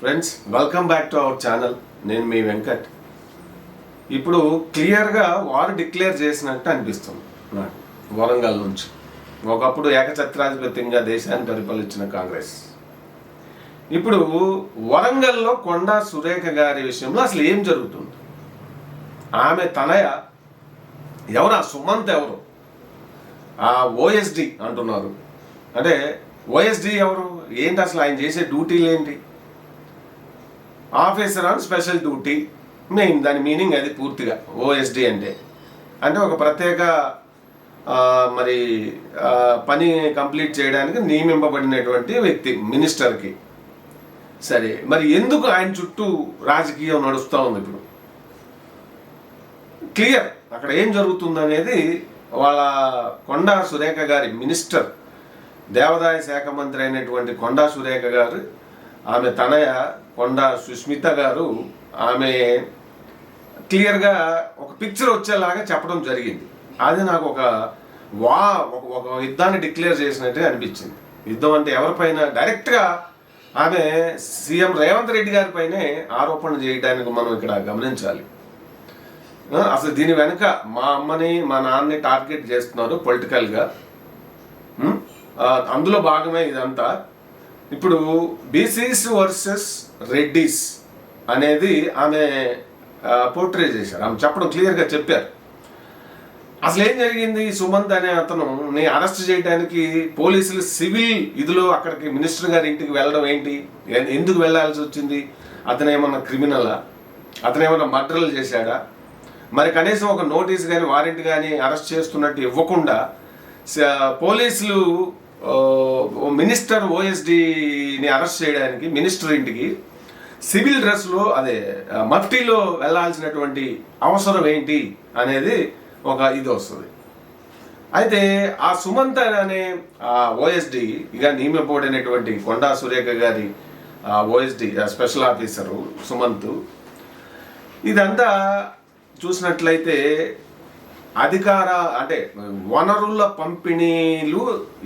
Friends welcome back to our channel నేను మీ వెంకట్. ఇప్పుడు క్లియర్గా వారు డిక్లేర్ చేసినట్టు అనిపిస్తుంది నాకు వరంగల్ నుంచి. ఒకప్పుడు ఏకఛత్రాధిపత్యంగా దేశాన్ని పరిపాలించిన కాంగ్రెస్. ఇప్పుడు వరంగల్లో కొండా సురేఖ గారి విషయంలో అసలు ఏం జరుగుతుంది? ఆమె తనయ ఎవరు? ఆ సుమంత్ ఎవరు? ఆ ఓఎస్డి అంటున్నారు. అంటే ఓఎస్డి ఎవరు? ఏంటి అసలు ఆయన చేసే డ్యూటీలు ఏంటి? Officer on special duty main దాని మీనింగ్ అది పూర్తిగా ఓఎస్డి అంటే. అంటే ఒక ప్రత్యేక మరి పని కంప్లీట్ చేయడానికి నియమింపబడినటువంటి వ్యక్తి మినిస్టర్కి. సరే మరి ఎందుకు ఆయన చుట్టూ రాజకీయం నడుస్తూ ఉంది ఇప్పుడు? క్లియర్ అక్కడ ఏం జరుగుతుందనేది వాళ్ళ కొండా సురేఖ గారి మినిస్టర్ దేవాదాయ శాఖ మంత్రి అయినటువంటి కొండా సురేఖ గారు ఆమె తనయ కొండ సుస్మిత గారు ఆమె క్లియర్గా ఒక పిక్చర్ వచ్చేలాగా చెప్పడం జరిగింది. అది నాకు ఒక వా ఒక ఒక యుద్ధాన్ని డిక్లేర్ చేసినట్టే అనిపించింది. యుద్ధం అంటే ఎవరిపైన డైరెక్ట్గా ఆమె సీఎం రేవంత్ రెడ్డి గారి పైనే ఆరోపణ చేయడానికి మనం ఇక్కడ గమనించాలి. అసలు దీని వెనుక మా అమ్మని మా నాన్నని టార్గెట్ చేస్తున్నారు పొలిటికల్గా. అందులో భాగమే ఇదంతా. ఇప్పుడు బీసీస్ వర్సెస్ రెడ్డీస్ అనేది ఆమె పోర్ట్రే చేశారు. ఆమె చెప్పడం క్లియర్గా చెప్పారు. అసలు ఏం జరిగింది? సుమంత్ అనే అతను నీ అరెస్ట్ చేయడానికి పోలీసులు సివిల్ ఇదిలో అక్కడికి మినిస్టర్ గారి ఇంటికి వెళ్ళడం ఏంటి? ఎందుకు వెళ్ళాల్సి వచ్చింది? అతను ఏమన్నా క్రిమినలా? అతను ఏమన్నా మర్డర్లు చేశాడా? మరి కనీసం ఒక నోటీస్ కానీ వారెంట్ కానీ అరెస్ట్ చేస్తున్నట్టు ఇవ్వకుండా పోలీసులు మినిస్టర్ ఓఎస్డిని అరెస్ట్ చేయడానికి మినిస్టర్ ఇంటికి సివిల్ డ్రెస్లో అదే మఫ్టీలో వెళ్ళాల్సినటువంటి అవసరం ఏంటి అనేది ఒక ఇది వస్తుంది. అయితే ఆ సుమంత్ అనే ఆ ఓఎస్డి ఇక నియమింపబడినటువంటి కొండా సురేఖ గారి ఓఎస్డి స్పెషల్ ఆఫీసరు సుమంత్ ఇదంతా చూసినట్లయితే అధికార అంటే వనరుల పంపిణీలు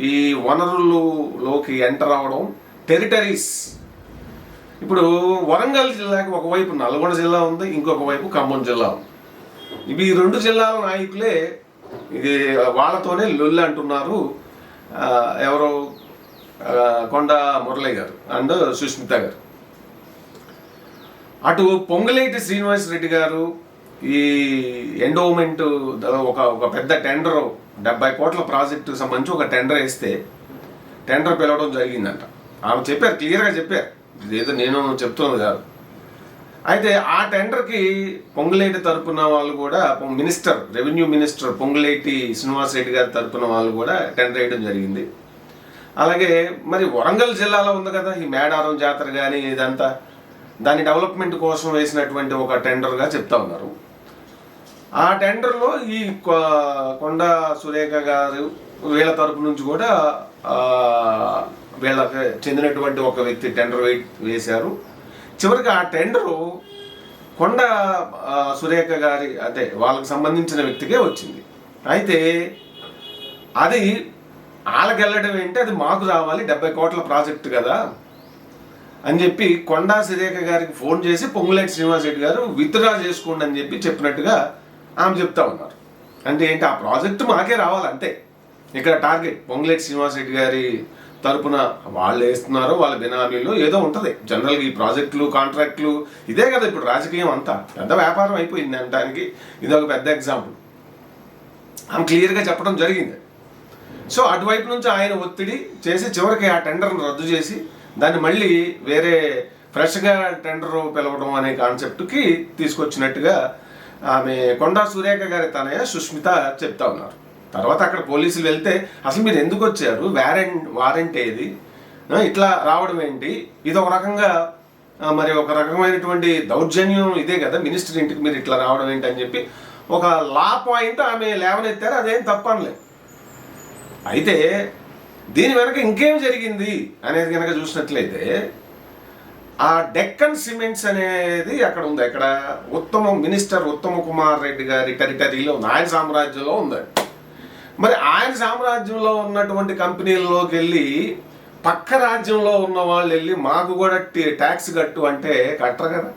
ఈ వనరులలోకి ఎంటర్ అవడం టెరిటరీస్. ఇప్పుడు వరంగల్ జిల్లాకి ఒకవైపు నల్గొండ జిల్లా ఉంది ఇంకొక వైపు ఖమ్మం జిల్లా ఉంది. ఇవి ఈ రెండు జిల్లాల నాయకులే ఇది వాళ్ళతోనే లొల్లి అంటున్నారు ఎవరో ఎవరు కొండ మురళి గారు అండ్ సుష్మిత గారు. అటు పొంగలేటి శ్రీనివాస్ రెడ్డి గారు ఈ ఎండోమెంట్ ఒక ఒక పెద్ద టెండర్ డెబ్బై కోట్ల ప్రాజెక్టు సంబంధించి ఒక టెండర్ వేస్తే టెండర్ పిలవడం జరిగిందంట. ఆమె చెప్పారు క్లియర్గా చెప్పారు. ఇదేదో నేను చెప్తున్నది కాదు. అయితే ఆ టెండర్కి పొంగులేటి తరపున వాళ్ళు కూడా minister revenue minister Ponguleti Srinivas Reddy గారి తరపున వాళ్ళు కూడా టెండర్ వేయడం జరిగింది. అలాగే మరి వరంగల్ జిల్లాలో ఉంది కదా ఈ మేడారం జాతర కానీ ఇదంతా. దాని డెవలప్మెంట్ కోసం వేసినటువంటి ఒక టెండర్గా చెప్తా ఉన్నారు. ఆ టెండర్లో ఈ కొ- కొండ సురేఖ గారు వీళ్ళ తరపు నుంచి కూడా వీళ్ళకి చెందినటువంటి ఒక వ్యక్తి టెండర్ వేశారు. చివరికి ఆ టెండరు కొండ సురేఖ గారి అదే వాళ్ళకి సంబంధించిన వ్యక్తికే వచ్చింది. అయితే అది వాళ్ళకి వెళ్ళడం ఏంటి? అది మాకు రావాలి డెబ్బై కోట్ల ప్రాజెక్ట్ కదా అని చెప్పి కొండా సురేఖ గారికి ఫోన్ చేసి పొంగులేటి శ్రీనివాస్ రెడ్డి గారు విత్డ్రా చేసుకోండి అని చెప్పి చెప్పినట్టుగా ఆమె చెప్తా ఉన్నారు. అంటే ఏంటి ఆ ప్రాజెక్టు మాకే రావాలి అంతే. ఇక్కడ టార్గెట్ పొంగులేటి శ్రీనివాస్ రెడ్డి గారి తరపున వాళ్ళు వేస్తున్నారు వాళ్ళ బినామీలో ఏదో ఉంటుంది. జనరల్గా ఈ ప్రాజెక్టులు కాంట్రాక్టులు ఇదే కదా ఇప్పుడు రాజకీయం అంతా. పెద్ద వ్యాపారం అయిపోయింది అనడానికి ఇది ఒక పెద్ద ఎగ్జాంపుల్. ఆమె క్లియర్గా చెప్పడం జరిగింది. సో అటువైపు నుంచి ఆయన ఒత్తిడి చేసి చివరికి ఆ టెండర్ను రద్దు చేసి దాన్ని మళ్ళీ వేరే ఫ్రెష్గా టెండర్ పిలవడం అనే కాన్సెప్ట్కి తీసుకొచ్చినట్టుగా ఆమె కొండా సురేఖ గారి తనయ సుష్మిత చెప్తా ఉన్నారు. తర్వాత అక్కడ పోలీసులు వెళ్తే అసలు మీరు ఎందుకు వచ్చారు? వారెంట్ వారెంట్ ఏది? ఇట్లా రావడం ఏంటి? ఇది ఒక రకంగా మరి ఒక రకమైనటువంటి దౌర్జన్యం ఇదే కదా మినిస్టర్ ఇంటికి మీరు ఇట్లా రావడం ఏంటి? అని చెప్పి ఒక లా పాయింట్ ఆమె లేవనెత్తారు. అదేం తప్పనలేదు అయితే దీని వెనక ఇంకేం జరిగింది? అనేది కనుక చూసినట్లయితే ఆ డెక్కన్ సిమెంట్స్ అనేది అక్కడ ఉంది. అక్కడ ఉత్తమ మినిస్టర్ ఉత్తమ కుమార్ రెడ్డి గారి టెరిటరీలో ఉంది. ఆయన సామ్రాజ్యంలో ఉంది మరి ఆయన సామ్రాజ్యంలో ఉన్నటువంటి కంపెనీల్లోకి వెళ్ళి పక్క రాజ్యంలో ఉన్న వాళ్ళు వెళ్ళి మాకు కూడా ట్యాక్స్ కట్టు అంటే కట్టరు కదా?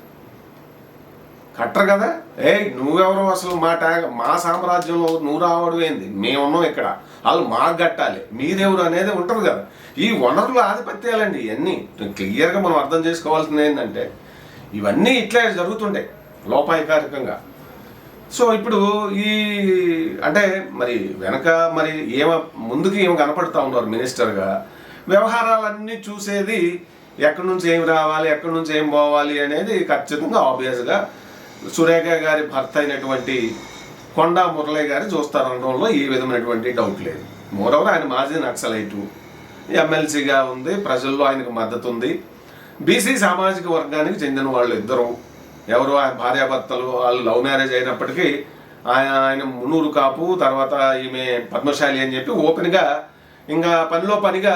కట్టరు కదా? ఏయ్ నువ్వెవరు అసలు మా ట్యా మా సామ్రాజ్యంలో నువ్వు రావడం ఏంది మేమున్నాం ఇక్కడ. వాళ్ళు మాకు కట్టాలి. మీరెవరు అనేది ఉంటుంది కదా. ఈ వనరుల ఆధిపత్యాలండి ఇవన్నీ. క్లియర్గా మనం అర్థం చేసుకోవాల్సింది ఏంటంటే ఇవన్నీ ఇట్లా జరుగుతుండే లోపాయకారికంగా. సో ఇప్పుడు ఈ అంటే మరి వెనక మరి ఏమ ముందుకి ఏమి కనపడతా ఉన్నారు మినిస్టర్గా. వ్యవహారాలన్నీ చూసేది ఎక్కడి నుంచి ఏం రావాలి ఎక్కడి నుంచి ఏం పోవాలి అనేది ఖచ్చితంగా ఆబ్వియస్గా సురేఖ గారి భర్త అయినటువంటి కొండా మురళి గారి చూస్తారనడంలో ఏ విధమైనటువంటి డౌట్ లేదు. మోరవర్ ఆయన మాజీ నక్సలైటు. ఎమ్మెల్సీగా ఉంది ప్రజల్లో ఆయనకు మద్దతు ఉంది బీసీ సామాజిక వర్గానికి చెందిన వాళ్ళు ఇద్దరు. ఎవరు? ఆయన భార్యాభర్తలు వాళ్ళు లవ్ మ్యారేజ్ అయినప్పటికీ ఆయన ఆయన మునూరు కాపు తర్వాత ఈమె పద్మశాలి అని చెప్పి ఓపెన్గా ఇంకా పనిలో పనిగా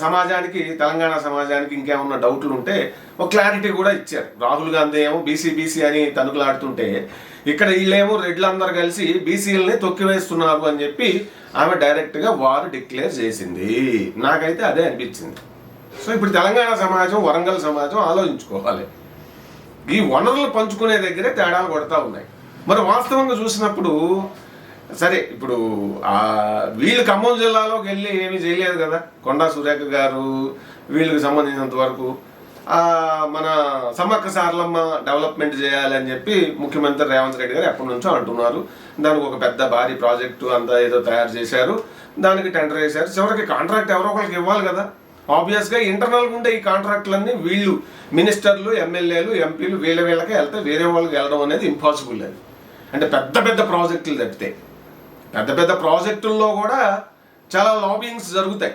సమాజానికి తెలంగాణ సమాజానికి ఇంకేమన్నా డౌట్లు ఉంటే ఒక క్లారిటీ కూడా ఇచ్చారు. రాహుల్ గాంధీ ఏమో బీసీ బీసీ అని తనుకులాడుతుంటే ఇక్కడ వీళ్ళేమో రెడ్లందరూ కలిసి బీసీలని తొక్కివేస్తున్నారు అని చెప్పి ఆమె డైరెక్ట్గా వారు డిక్లేర్ చేసింది. నాకైతే అదే అనిపించింది. సో ఇప్పుడు తెలంగాణ సమాజం వరంగల్ సమాజం ఆలోచించుకోవాలి. ఈ వనరులు పంచుకునే దగ్గరే తేడాలు కొడతా ఉన్నాయి. మరి వాస్తవంగా చూసినప్పుడు సరే ఇప్పుడు వీళ్ళు ఖమ్మం జిల్లాలోకి వెళ్ళి ఏమీ చేయలేదు కదా? కొండా సురేఖ గారు వీళ్ళకి సంబంధించినంత వరకు మన సమ్మక్క సారలమ్మ డెవలప్మెంట్ చేయాలని చెప్పి ముఖ్యమంత్రి రేవంత్ రెడ్డి గారు ఎప్పటి నుంచో అంటున్నారు. దానికి ఒక పెద్ద భారీ ప్రాజెక్టు అంతా ఏదో తయారు చేశారు. దానికి టెండర్ వేశారు. చివరికి కాంట్రాక్ట్ ఎవరో ఒకరికి ఇవ్వాలి కదా. ఆబ్వియస్గా ఇంటర్నల్గా ఉండే ఈ కాంట్రాక్ట్లన్నీ వీళ్ళు మినిస్టర్లు ఎమ్మెల్యేలు ఎంపీలు వీళ్ళ వీళ్ళకే వెళ్తే వేరే వాళ్ళకి వెళ్ళడం అనేది ఇంపాసిబుల్ అది. అంటే పెద్ద పెద్ద ప్రాజెక్టులు తప్పితే. పెద్ద పెద్ద ప్రాజెక్టుల్లో కూడా చాలా లాబింగ్స్ జరుగుతాయి.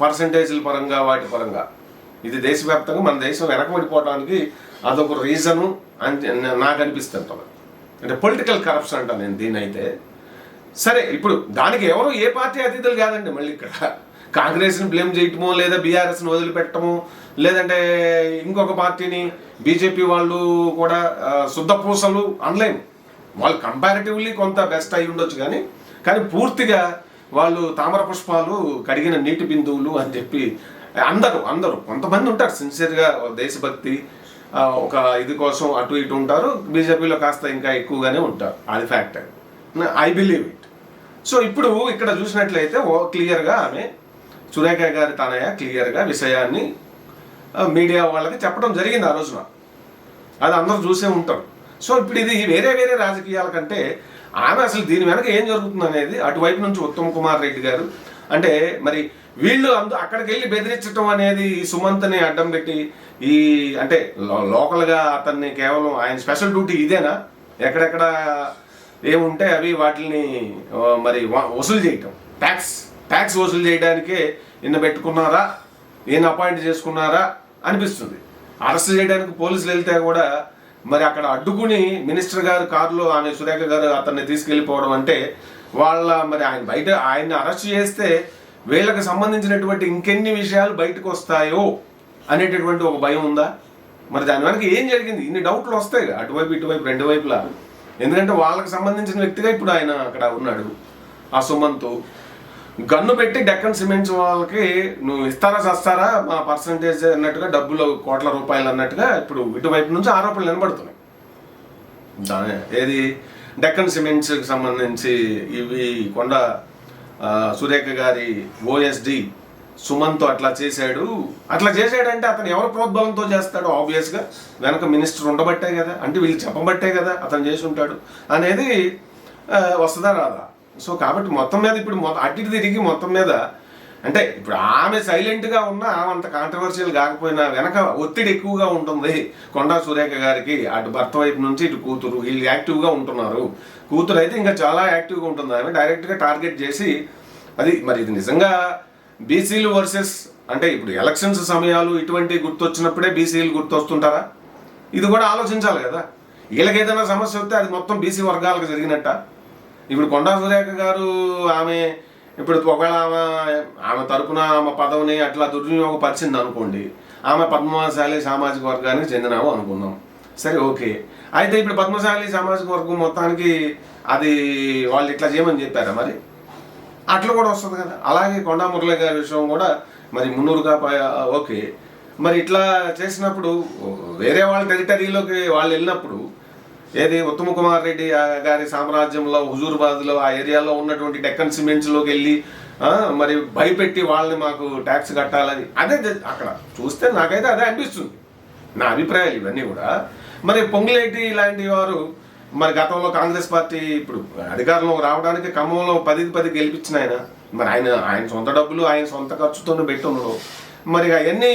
పర్సంటేజ్ల పరంగా వాటి పరంగా. ఇది దేశవ్యాప్తంగా మన దేశం వెనకబడిపోవడానికి అదొక రీజను అని నాకు అనిపిస్తుంటుంది అంటే పొలిటికల్ కరప్షన్ అంటాను నేను దీని అయితే సరే ఇప్పుడు దానికి ఎవరు ఏ పార్టీ అతిథులు కాదండి మళ్ళీ ఇక్కడ. కాంగ్రెస్ని బ్లేమ్ చేయటమో లేదా బీఆర్ఎస్ని వదిలిపెట్టము లేదంటే ఇంకొక పార్టీని బీజేపీ వాళ్ళు కూడా శుద్ధపూసలు శుద్ధ పూసలు అనలేము వాళ్ళు కంపారిటివ్లీ కొంత బెస్ట్ అయి ఉండొచ్చు కానీ కానీ పూర్తిగా వాళ్ళు తామర పుష్పాలు కడిగిన నీటి బిందువులు అని చెప్పి అందరూ అందరూ. కొంతమంది ఉంటారు. సిన్సియర్గా దేశభక్తి ఒక ఇది కోసం అటు ఇటు ఉంటారు. బీజేపీలో కాస్త ఇంకా ఎక్కువగానే ఉంటారు. అది fact I believe it so ఇప్పుడు ఇక్కడ చూసినట్లయితే ఓ క్లియర్గా ఆమె సురేఖ గారి తనయ క్లియర్గా విషయాన్ని మీడియా వాళ్ళకి చెప్పడం జరిగింది ఆ రోజున. అది అందరూ చూసే ఉంటారు. సో ఇప్పుడు ఇది వేరే వేరే రాజకీయాల కంటే ఆమె అసలు దీని వెనక ఏం జరుగుతుంది అనేది అటువైపు నుంచి ఉత్తమ్ కుమార్ రెడ్డి గారు అంటే మరి వీళ్ళు అందు అక్కడికి వెళ్ళి బెదిరించడం అనేది ఈ సుమంత్ని అడ్డం పెట్టి ఈ అంటే లో- లోకల్గా అతన్ని కేవలం ఆయన స్పెషల్ డ్యూటీ ఇదేనా? ఎక్కడెక్కడ ఏముంటే అవి వాటిని మరి వసూలు చేయటం. ట్యాక్స్ ట్యాక్స్ వసూలు చేయడానికే నిన్న పెట్టుకున్నారా? ఈయన అపాయింట్ చేసుకున్నారా? అనిపిస్తుంది. అరెస్ట్ చేయడానికి పోలీసులు వెళ్తే కూడా మరి అక్కడ అడ్డుకుని మినిస్టర్ గారు కారులో ఆమె సురేఖ గారు అతన్ని తీసుకెళ్ళిపోవడం అంటే వాళ్ళ మరి ఆయన బయట ఆయన్ని అరెస్ట్ చేస్తే వీళ్ళకి సంబంధించినటువంటి ఇంకెన్ని విషయాలు బయటకు వస్తాయో అనేటటువంటి ఒక భయం ఉందా? మరి దాని వెనక ఏం జరిగింది? ఇన్ని డౌట్లు వస్తాయి అటువైపు ఇటువైపు రెండు వైపులా. ఎందుకంటే వాళ్ళకి సంబంధించిన వ్యక్తిగా ఇప్పుడు ఆయన అక్కడ ఉన్నాడు ఆ సుమంత్. గన్ను పెట్టి డెక్కన్ సిమెంట్స్ వాళ్ళకి నువ్వు ఇస్తారా చస్తారా? మా పర్సంటేజ్ అన్నట్టుగా డబ్బులు కోట్ల రూపాయలు అన్నట్టుగా ఇప్పుడు ఇటువైపు నుంచి ఆరోపణలు వినబడుతున్నాయి. దాని ఏది? డెక్కన్ సిమెంట్స్కి సంబంధించి ఇవి కొండ సురేఖ గారి ఓఎస్డి సుమన్తో అట్లా చేశాడు. అట్లా చేశాడంటే అతను ఎవరి ప్రోద్బలంతో చేస్తాడు ఆబ్వియస్గా వెనక మినిస్టర్ ఉండబట్టే కదా అంటే వీళ్ళు చెప్పబట్టే కదా అతను చేసి ఉంటాడు అనేది వస్తుందా రాదా? సో కాబట్టి మొత్తం మీద ఇప్పుడు మొత్తం అటు ఇటు తిరిగి మొత్తం మీద అంటే ఇప్పుడు ఆమె సైలెంట్గా ఉన్నా ఆమె అంత కాంట్రవర్షియల్ కాకపోయినా వెనక ఒత్తిడి ఎక్కువగా ఉంటుంది. కొండా సురేఖ గారికి అటు భర్త వైపు నుంచి ఇటు కూతురు వీళ్ళు యాక్టివ్గా ఉంటున్నారు. కూతురు అయితే ఇంకా చాలా యాక్టివ్గా ఉంటుంది. ఆమె డైరెక్ట్గా టార్గెట్ చేసి అది మరి ఇది నిజంగా బీసీలు వర్సెస్ అంటే ఇప్పుడు ఎలక్షన్స్ సమయాలు ఇటువంటి గుర్తొచ్చినప్పుడే బీసీలు గుర్తొస్తుంటారా? ఇది కూడా ఆలోచించాలి కదా. వీళ్ళకి ఏదైనా సమస్య వస్తే అది మొత్తం బీసీ వర్గాలకు జరిగినట్ట? ఇప్పుడు కొండా సురేఖ గారు ఆమె ఇప్పుడు ఒకవేళ ఆమె ఆమె తరపున ఆమె పదవిని అట్లా దుర్వినియోగపరిచింది అనుకోండి ఆమె పద్మశాలి సామాజిక వర్గానికి చెందినాము అనుకుందాం. సరే ఓకే. అయితే ఇప్పుడు పద్మశాలి సామాజిక వర్గం మొత్తానికి అది వాళ్ళు ఇట్లా చేయమని చెప్పారా మరి? అట్లా కూడా వస్తుంది కదా. అలాగే కొండా మురళి గారి విషయం కూడా మరి మున్నూరుగా ఓకే. మరి ఇట్లా చేసినప్పుడు వేరే వాళ్ళ టెరిటరీలోకి వాళ్ళు వెళ్ళినప్పుడు ఏది? ఉత్తమ కుమార్ రెడ్డి ఆ గారి సామ్రాజ్యంలో హుజూర్బాద్లో ఆ ఏరియాలో ఉన్నటువంటి డెక్కన్ సిమెంట్స్లోకి వెళ్ళి మరి భయపెట్టి వాళ్ళని మాకు ట్యాక్స్ కట్టాలని. అదే అక్కడ చూస్తే నాకైతే అదే అనిపిస్తుంది. నా అభిప్రాయాలు ఇవన్నీ కూడా. మరి పొంగులేటి ఇలాంటి వారు మరి గతంలో కాంగ్రెస్ పార్టీ ఇప్పుడు అధికారంలోకి రావడానికి ఖమ్మంలో పదికి పది గెలిపించిన ఆయన. మరి ఆయన ఆయన సొంత డబ్బులు ఆయన సొంత ఖర్చుతోనే పెట్టి మరి అవన్నీ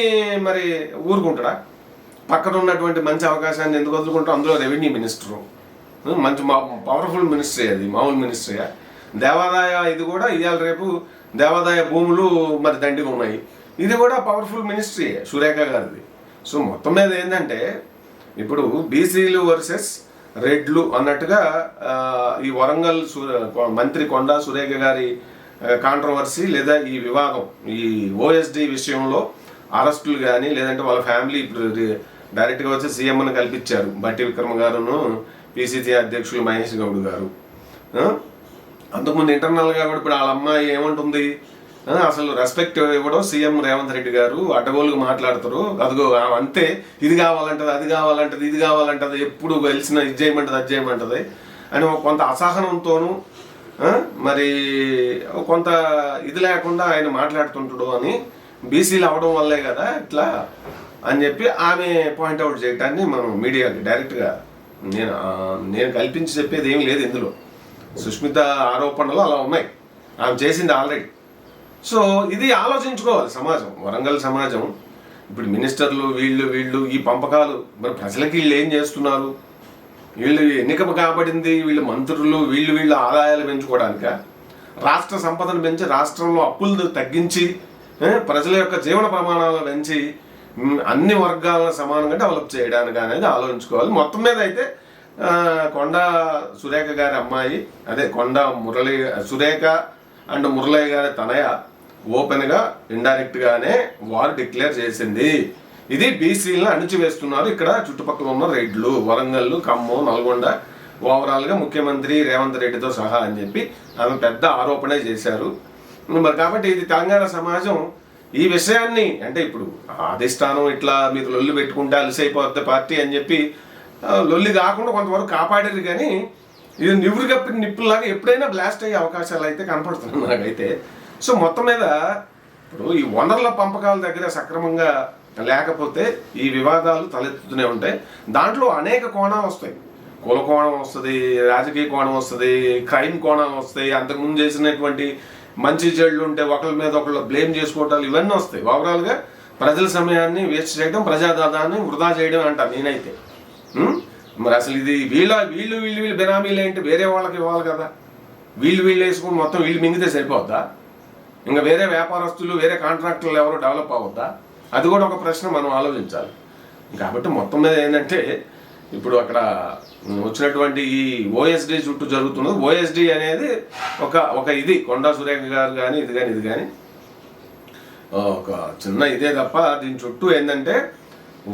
మరి ఊరుకుంటాడా? పక్కన ఉన్నటువంటి మంచి అవకాశాన్ని ఎందుకు వదులుకుంటాం అందులో రెవెన్యూ మినిస్టరు. మంచి మా పవర్ఫుల్ మినిస్ట్రీ అది మామూలు మినిస్ట్రీ దేవాదాయ ఇది కూడా ఇవాళ రేపు దేవాదాయ భూములు మరి దండిగా ఉన్నాయి. ఇది కూడా పవర్ఫుల్ మినిస్ట్రీ సురేఖ గారిది. సో మొత్తం మీద ఏంటంటే ఇప్పుడు బీసీలు వర్సెస్ రెడ్లు అన్నట్టుగా ఈ వరంగల్ మంత్రి కొండా సురేఖ గారి కాంట్రవర్సీ లేదా ఈ వివాదం ఈ ఓఎస్డి విషయంలో అరెస్టులు కానీ లేదంటే వాళ్ళ ఫ్యామిలీ ఇప్పుడు డైరెక్ట్గా వచ్చి సీఎంను కల్పించారు. బట్టి విక్రమ గారును పిసిసి అధ్యక్షులు మహేష్ గౌడ్ గారు. అంతకుముందు ఇంటర్నల్గా కూడా ఇప్పుడు వాళ్ళ అమ్మాయి ఏమంటుంది? అసలు రెస్పెక్ట్ ఇవ్వడం సీఎం రేవంత్ రెడ్డి గారు అడ్డగోలుగా మాట్లాడతారు. అదిగో అంతే. ఇది కావాలంటది అది కావాలంటది ఇది కావాలంటది ఎప్పుడు వెలిసిన ఇది చేయమంటది అది చేయమంటది అని ఒక కొంత అసహనంతోనూ మరి కొంత ఇది లేకుండా ఆయన మాట్లాడుతుంటాడు అని బీసీలు అవడం వల్లే కదా ఇట్లా అని చెప్పి ఆమె పాయింట్అవుట్ చేయటాన్ని మనం మీడియాకి డైరెక్ట్గా నేను నేను కల్పించి చెప్పేది ఏం లేదు ఇందులో. సుష్మిత ఆరోపణలు అలా ఉన్నాయి. ఆమె చేసింది ఆల్రెడీ సో ఇది ఆలోచించుకోవాలి సమాజం వరంగల్ సమాజం. ఇప్పుడు మినిస్టర్లు వీళ్ళు వీళ్ళు ఈ పంపకాలు మరి ప్రజలకి వీళ్ళు ఏం చేస్తున్నారు? వీళ్ళు ఎన్నిక కాబడింది వీళ్ళు మంత్రులు వీళ్ళు వీళ్ళు ఆదాయాలు పెంచుకోవడానిక? రాష్ట్ర సంపదను పెంచి రాష్ట్రంలో అప్పులు తగ్గించి ప్రజల యొక్క జీవన ప్రమాణాలు పెంచి అన్ని వర్గాలను సమానంగా డెవలప్ చేయడానికి అనేది ఆలోచించుకోవాలి. మొత్తం మీద అయితే కొండ సురేఖ గారి అమ్మాయి అదే కొండ మురళి సురేఖ అండ్ మురళయ్య గారి తనయ ఓపెన్గా ఇండైరెక్ట్గానే వారు డిక్లేర్ చేసింది. ఇది బీసీలను అణిచివేస్తున్నారు ఇక్కడ చుట్టుపక్కల ఉన్న రెడ్లు వరంగల్ ఖమ్మం నల్గొండ. ఓవరాల్గా ముఖ్యమంత్రి రేవంత్ రెడ్డితో సహా అని చెప్పి ఆమె పెద్ద ఆరోపణే చేశారు. మరి కాబట్టి ఇది తెలంగాణ సమాజం ఈ విషయాన్ని అంటే ఇప్పుడు అధిష్టానం ఇట్లా మీరు లొల్లి పెట్టుకుంటే అలసైపోద్ది పార్టీ అని చెప్పి లొల్లి కాకుండా కొంతవరకు కాపాడారు కానీ ఇది నివురు కప్పిన నిప్పుల్లాగా ఎప్పుడైనా బ్లాస్ట్ అయ్యే అవకాశాలు అయితే కనపడుతున్నాయి నాకైతే. సో మొత్తం మీద ఇప్పుడు ఈ వనరుల పంపకాల దగ్గర సక్రమంగా లేకపోతే ఈ వివాదాలు తలెత్తుతూనే ఉంటాయి. దాంట్లో అనేక కోణాలు వస్తాయి. కుల కోణం వస్తుంది రాజకీయ కోణం వస్తుంది క్రైమ్ కోణాలు వస్తాయి. అంతకుముందు చేసినటువంటి మంచి చెడులు ఉంటే ఒకళ్ళ మీద ఒకళ్ళు బ్లేమ్ చేసుకోవటాలు ఇవన్నీ వస్తాయి. ఓవరాల్గా ప్రజల సమయాన్ని వేస్ట్ చేయడం ప్రజాదాదాన్ని వృధా చేయడం అంట నేనైతే. మరి అసలు ఇది వీళ్ళ వీళ్ళు వీళ్ళు వీళ్ళు బినామీలు ఏంటి వేరే వాళ్ళకి ఇవ్వాలి కదా. వీళ్ళు వీళ్ళు వేసుకుని మొత్తం వీళ్ళు మింగితే సరిపోద్దా? ఇంకా వేరే వ్యాపారస్తులు వేరే కాంట్రాక్టర్లు ఎవరు డెవలప్ అవ్వద్దా? అది కూడా ఒక ప్రశ్న మనం ఆలోచించాలి. కాబట్టి మొత్తం మీద ఏంటంటే ఇప్పుడు అక్కడ వచ్చినటువంటి ఈ ఓఎస్డి చుట్టూ జరుగుతున్నది. ఓఎస్డి అనేది ఒక ఒక ఇది. కొండా సురేఖ గారు కానీ ఇది కానీ ఇది కానీ ఒక చిన్న ఇదే తప్ప దీని చుట్టూ ఏంటంటే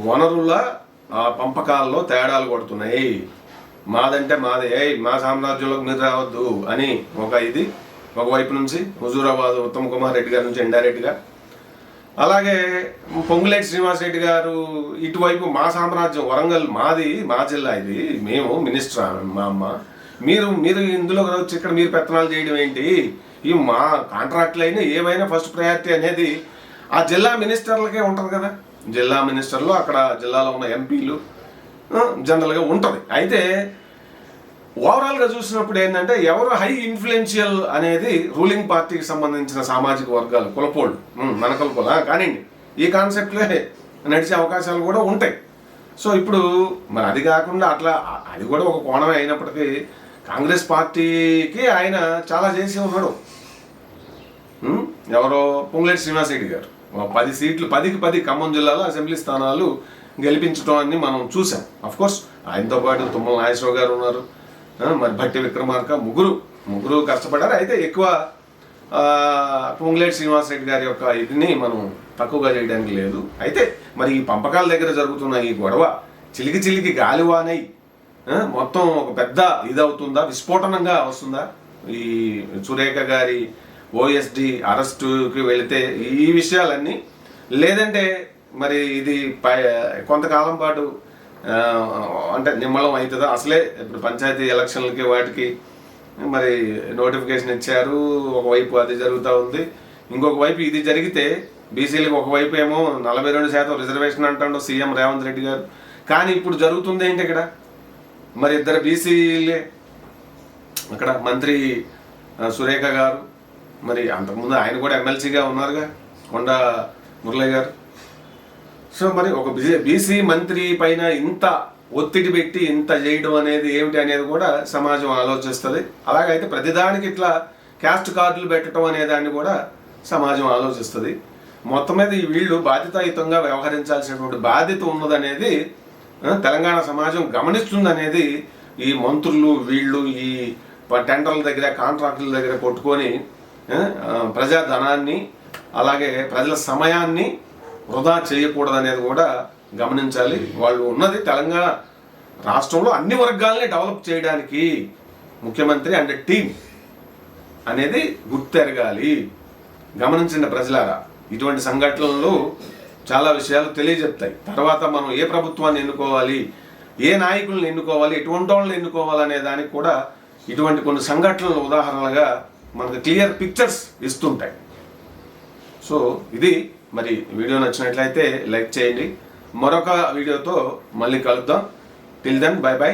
వనరుల ఆ పంపకాల్లో తేడాలు కొడుతున్నాయి. మాదంటే మాదే. ఏ మా సామ్రాజ్యంలోకి మీరు రావద్దు అని ఒక ఇది. ఒకవైపు నుంచి హుజూరాబాద్ ఉత్తమ్ కుమార్ రెడ్డి గారి నుంచి ఇండైరెక్ట్గా అలాగే పొంగులేటి శ్రీనివాస్ రెడ్డి గారు ఇటువైపు మా సామ్రాజ్యం వరంగల్ మాది మా జిల్లా ఇది. మేము మినిస్టర్ మా అమ్మ. మీరు మీరు ఇందులో వచ్చి ఇక్కడ మీరు పెత్తనాలు చేయడం ఏంటి? ఈ మా కాంట్రాక్ట్లు అయినా ఏవైనా ఫస్ట్ ప్రయారిటీ అనేది ఆ జిల్లా మినిస్టర్లకే ఉంటుంది కదా. జిల్లా మినిస్టర్లు అక్కడ జిల్లాలో ఉన్న ఎంపీలు జనరల్గా ఉంటుంది. అయితే ఓవరాల్గా చూసినప్పుడు ఏంటంటే ఎవరు హై ఇన్ఫ్లుయెన్షియల్ అనేది రూలింగ్ పార్టీకి సంబంధించిన సామాజిక వర్గాలు కులపోళ్ళు మనకల కుల కానివ్వండి. ఈ కాన్సెప్ట్లే నడిచే అవకాశాలు కూడా ఉంటాయి. సో ఇప్పుడు మరి అది కాకుండా అట్లా అది కూడా ఒక కోణమే అయినప్పటికీ కాంగ్రెస్ పార్టీకి ఆయన చాలా చేసి ఉన్నాడు. ఎవరో పొంగులేటి శ్రీనివాసరెడ్డి గారు. పది సీట్లు పదికి పది ఖమ్మం జిల్లాలో అసెంబ్లీ స్థానాలు గెలిపించడం అని మనం చూసాం. అఫ్ కోర్స్ ఆయనతో పాటు తుమ్మల నాగేశ్వరరావు గారు ఉన్నారు. మరి భట్టి విక్రమార్క ముగ్గురు ముగ్గురు కష్టపడ్డారు. అయితే ఎక్కువ పొంగులేటి శ్రీనివాస్ రెడ్డి గారి యొక్క ఇదిని మనం తక్కువగా చేయడానికి లేదు. అయితే మరి ఈ పంపకాల దగ్గర జరుగుతున్న ఈ గొడవ చిలికి చిలికి గాలివానై మొత్తం ఒక పెద్ద ఇది అవుతుందా విస్ఫోటనంగా వస్తుందా? ఈ సురేఖ గారి ఓఎస్డి అరెస్టుకి వెళితే ఈ విషయాలన్నీ లేదంటే మరి ఇది పై- కొంతకాలం పాటు అంటే నిమ్మలం అవుతుందా? అసలే ఇప్పుడు పంచాయతీ ఎలక్షన్లకి వాటికి మరి నోటిఫికేషన్ ఇచ్చారు ఒకవైపు అది జరుగుతూ ఉంది. ఇంకొక వైపు ఇది జరిగితే బీసీలకు ఒకవైపు ఏమో నలభై రెండు శాతం రిజర్వేషన్ అంటాడు సీఎం రేవంత్ రెడ్డి గారు. కానీ ఇప్పుడు జరుగుతుంది ఏంటి ఇక్కడ? మరి ఇద్దరు బీసీలే. అక్కడ మంత్రి సురేఖ గారు మరి అంతకుముందు ఆయన కూడా ఎమ్మెల్సీగా ఉన్నారుగా కొండ మురళి గారు. సో మరి ఒక బీసీ మంత్రి పైన ఇంత ఒత్తిడి పెట్టి ఇంత చేయడం అనేది ఏమిటి అనేది కూడా సమాజం ఆలోచిస్తుంది. అలాగైతే ప్రతిదానికి ఇట్లా క్యాస్ట్ కార్డులు పెట్టడం అనే దాన్ని కూడా సమాజం ఆలోచిస్తుంది. మొత్తం మీద ఈ వీళ్ళు బాధ్యతాయుతంగా వ్యవహరించాల్సినటువంటి బాధ్యత ఉన్నదనేది తెలంగాణ సమాజం గమనిస్తుందనేది ఈ మంత్రులు వీళ్ళు ఈ టెండర్ల దగ్గర కాంట్రాక్టుల దగ్గర కొట్టుకొని ప్రజా ధనాన్ని అలాగే ప్రజల సమయాన్ని వృధా చేయకూడదనేది కూడా గమనించాలి. వాళ్ళు ఉన్నది తెలంగాణ రాష్ట్రంలో అన్ని వర్గాల్ని డెవలప్ చేయడానికి ముఖ్యమంత్రి అండ్ టీం అనేది గుర్తెరగాలి. గమనించిన ప్రజలారా ఇటువంటి సంఘటనలు చాలా విషయాలు తెలియజెప్తాయి. తర్వాత మనం ఏ ప్రభుత్వాన్ని ఎన్నుకోవాలి ఏ నాయకులను ఎన్నుకోవాలి ఎటువంటి వాళ్ళని ఎన్నుకోవాలి అనే దానికి కూడా ఇటువంటి కొన్ని సంఘటనలు ఉదాహరణలుగా మనకు క్లియర్ పిక్చర్స్ ఇస్తుంటాయి. సో ఇది మరి వీడియో నచ్చినట్లయితే లైక్ చేయండి. మరొక వీడియోతో మళ్ళీ కలుద్దాం. Till then by by